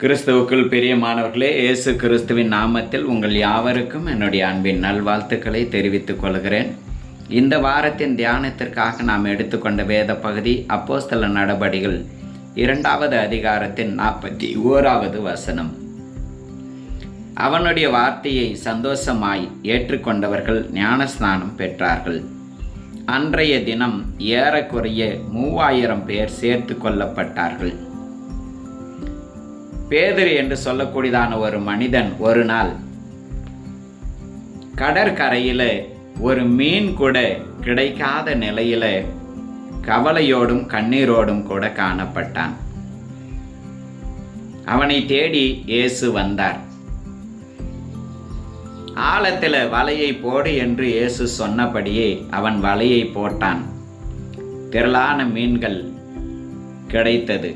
கிறிஸ்துவுக்குள் பிரியமானவர்களே இயேசு கிறிஸ்துவின் நாமத்தில் உங்கள் யாவருக்கும் என்னுடைய அன்பின் நல்வாழ்த்துக்களை தெரிவித்துக் கொள்கிறேன். இந்த வாரத்தின் தியானத்திற்காக நாம் எடுத்துக்கொண்ட வேத பகுதி அப்போஸ்தல நடபடிகள் இரண்டாவது அதிகாரத்தின் நாற்பத்தி ஓராவது வசனம். அவனுடைய வார்த்தையை சந்தோஷமாய் ஏற்றுக்கொண்டவர்கள் ஞானஸ்நானம் பெற்றார்கள். அன்றைய தினம் ஏறக்குறைய மூவாயிரம் பேர் சேர்த்து கொள்ளப்பட்டார்கள் பேதர் என்று சொல்லக்கூடியதான ஒரு மனிதன் ஒரு நாள் கடற்கரையில் ஒரு மீன் கூட கிடைக்காத நிலையில் கவலையோடும் கண்ணீரோடும் கூட காணப்பட்டான். அவனை தேடி இயேசு வந்தார். ஆழத்தில் வலையை போடு என்று இயேசு சொன்னபடியே அவன் வலையை போட்டான். திரளான மீன்கள் கிடைத்தது.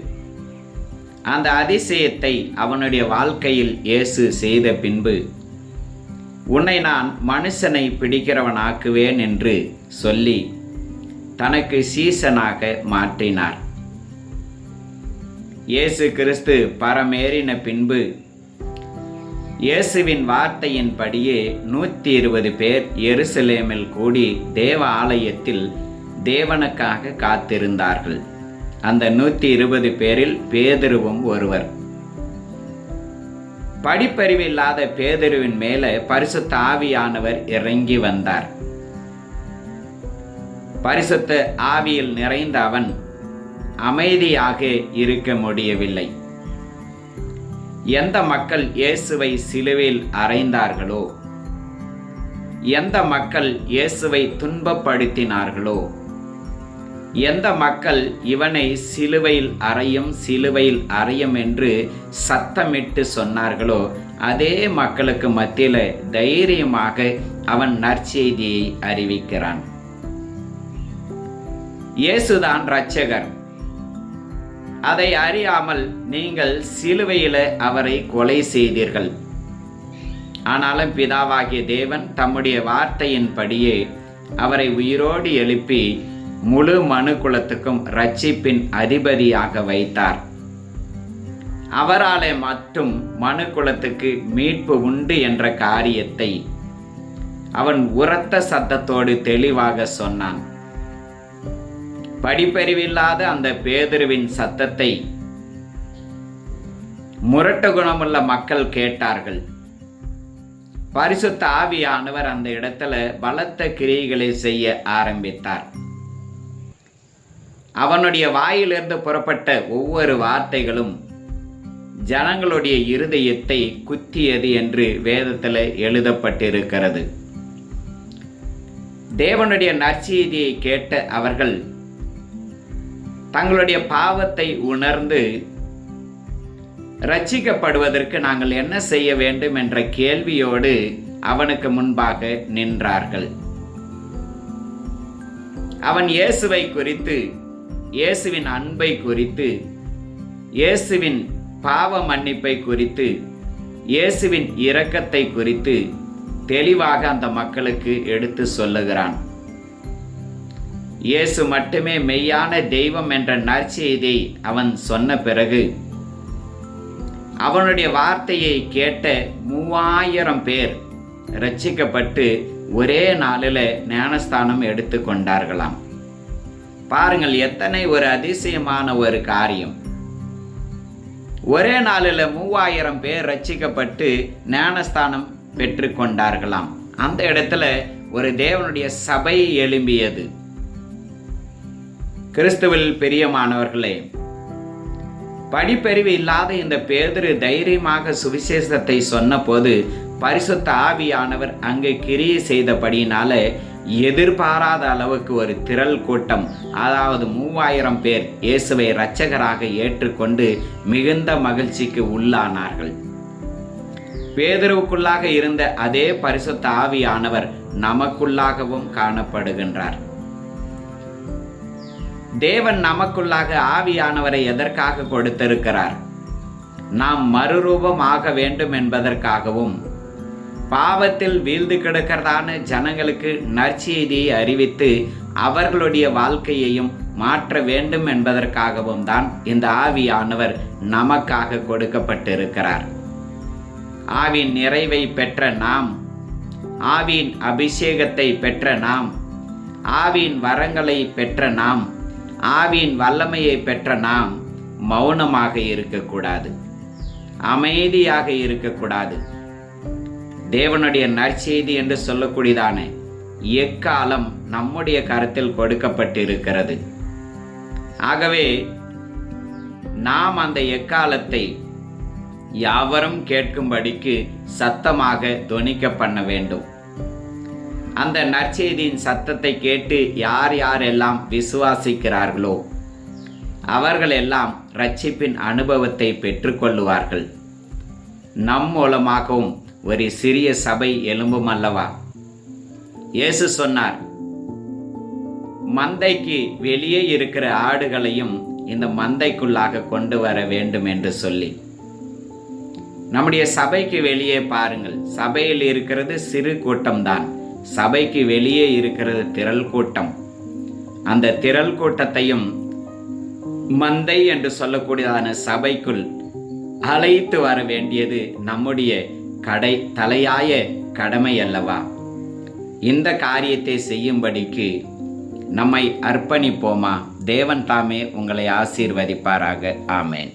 அந்த அதிசயத்தை அவனுடைய வாழ்க்கையில் இயேசு செய்த பின்பு உன்னை நான் மனுஷனை பிடிக்கிறவனாக்குவேன் என்று சொல்லி தனக்கு சீசனாக மாற்றினார். இயேசு கிறிஸ்து பரமேறின பின்பு இயேசுவின் வார்த்தையின்படியே நூற்றி இருபது பேர் எருசலேமில் கூடி தேவ ஆலயத்தில் தேவனுக்காக காத்திருந்தார்கள். அந்த நூற்றி இருபது பேரில் பேதருவும் ஒருவர். படிப்பறிவு இல்லாத பேதருவின் மேலே பரிசுத்த ஆவியானவர் இறங்கி வந்தார். பரிசுத்த ஆவியில் நிறைந்த அவன் அமைதியாக இருக்க முடியவில்லை. எந்த மக்கள் இயேசுவை சிலுவையில் அறைந்தார்களோ எந்த மக்கள் இயேசுவை துன்பப்படுத்தினார்களோ எந்த மக்கள் இவனை சிலுவையில் அறையும் சிலுவையில் அறையும் என்று சத்தமிட்டு சொன்னார்களோ அதே மக்களுக்கு மத்தியில் தைரியமாக அவன் நற்செய்தியை அறிவிக்கிறான். இயேசுதான் இரட்சகர். அதை அறியாமல் நீங்கள் சிலுவையில் அவரை கொலை செய்தீர்கள். ஆனாலும் பிதாவாகிய தேவன் தம்முடைய வார்த்தையின்படியே அவரை உயிரோடு எழுப்பி முழு மனு குலத்துக்கும் ரட்சிப்பின் அதிபதியாக வைத்தார். அவராலே மட்டும் மனுக்குலத்துக்கு மீட்பு உண்டு என்ற காரியத்தை அவன் உரத்த சத்தத்தோடு தெளிவாக சொன்னான். படிப்பறிவில்லாத அந்த பேதுருவின் சத்தத்தை முரட்டு குணமுள்ள மக்கள் கேட்டார்கள். பரிசுத்த ஆவியானவர் அந்த இடத்துல பலத்த கிரியைகளை செய்ய ஆரம்பித்தார். அவனுடைய வாயிலிருந்து புறப்பட்ட ஒவ்வொரு வார்த்தைகளும் ஜனங்களுடைய இருதயத்தை குத்தியது என்று வேதத்தில் எழுதப்பட்டிருக்கிறது. தேவனுடைய நற்செய்தியை கேட்ட அவர்கள் தங்களுடைய பாவத்தை உணர்ந்து ரட்சிக்கப்படுவதற்கு நாங்கள் என்ன செய்ய வேண்டும் என்ற கேள்வியோடு அவனுக்கு முன்பாக நின்றார்கள். அவன் இயேசுவை குறித்து இயேசுவின் அன்பை குறித்து இயேசுவின் பாவ மன்னிப்பை குறித்து இயேசுவின் இரக்கத்தை குறித்து தெளிவாக அந்த மக்களுக்கு எடுத்து சொல்லுகிறான். இயேசு மட்டுமே மெய்யான தெய்வம் என்ற நற்செய்தியை அவன் சொன்ன பிறகு அவனுடைய வார்த்தையை கேட்ட மூவாயிரம் பேர் ரட்சிக்கப்பட்டு ஒரே நாளில் ஞானஸ்தானம் எடுத்து கொண்டார்களாம் பாருங்கள் எத்தனை ஒரு அதிசயமான ஒரு காரியம். ஒரே நாளில் மூவாயிரம் பேர் ரட்சிக்கப்பட்டு ஞானஸ்தானம் பெற்று கொண்டார்களாம். அந்த இடத்துல ஒரு தேவனுடைய சபை எழும்பியது. கிறிஸ்துவில் பெரியமானவர்களே படிப்பறிவு இல்லாத இந்த பேதரு தைரியமாக சுவிசேஷத்தை சொன்னபோது பரிசுத்த ஆவியானவர் அங்கே கிரியை செய்தபடியினால எதிர்பாராத அளவுக்கு ஒரு திரள் கூட்டம். அதாவது மூவாயிரம் பேர் இயேசுவை இரட்சகராக ஏற்றுக்கொண்டு மிகுந்த மகிழ்ச்சிக்கு உள்ளானார்கள். பேதருவுக்குள்ளாக இருந்த அதே பரிசுத்த ஆவியானவர் நமக்குள்ளாகவும் காணப்படுகின்றார். தேவன் நமக்குள்ளாக ஆவியானவரை எதற்காக கொடுத்திருக்கிறார்? நாம் மறுரூபம் ஆக வேண்டும் என்பதற்காகவும் பாவத்தில் வீழ்ந்து கிடக்கிறதான ஜனங்களுக்கு நற்செய்தியை அறிவித்து அவர்களுடைய வாழ்க்கையையும் மாற்ற வேண்டும் என்பதற்காகவும் தான் இந்த ஆவியானவர் நமக்காக கொடுக்கப்பட்டிருக்கிறார். ஆவின் நிறைவை பெற்ற நாம் ஆவியின் அபிஷேகத்தை பெற்ற நாம் ஆவியின் வரங்களை பெற்ற நாம் ஆவியின் வல்லமையை பெற்ற நாம் மௌனமாக இருக்கக்கூடாது. அமைதியாக இருக்கக்கூடாது. தேவனுடைய நற்செய்தி என்று சொல்லக்கூடியதான எக்காலம் நம்முடைய கருத்தில் கொடுக்கப்பட்டிருக்கிறது. ஆகவே நாம் அந்த எக்காலத்தை யாவரும் கேட்கும்படிக்கு சத்தமாக துவனிக்க பண்ண வேண்டும். அந்த நற்செய்தியின் சத்தத்தை கேட்டு யார் யாரெல்லாம் விசுவாசிக்கிறார்களோ அவர்கள் எல்லாம் ரட்சிப்பின் அனுபவத்தை பெற்றுக்கொள்ளுவார்கள். நம் மூலமாகவும் ஒரு சிறிய சபை எலும்பும் அல்லவா இயேசு சொன்னார் மந்தைக்கு வெளியே இருக்கிற ஆடுகளையும் இந்த மந்தைக்குள்ளாக கொண்டு வர வேண்டும் என்று சொல்லி. நம்முடைய சபைக்கு வெளியே பாருங்கள் சபையில் இருக்கிறது சிறு கூட்டம்தான். சபைக்கு வெளியே இருக்கிறது திரள் கூட்டம். அந்த திரள் கூட்டத்தையும் மந்தை என்று சொல்லக்கூடியதான சபைக்குள் அழைத்து வர வேண்டியது நம்முடைய கடை தலையாய கடமை அல்லவா இந்த காரியத்தை செய்யும்படிக்கு நம்மை அர்ப்பணிப்போமா? தேவன் தாமே உங்களை ஆசீர்வதிப்பாராக. ஆமேன்.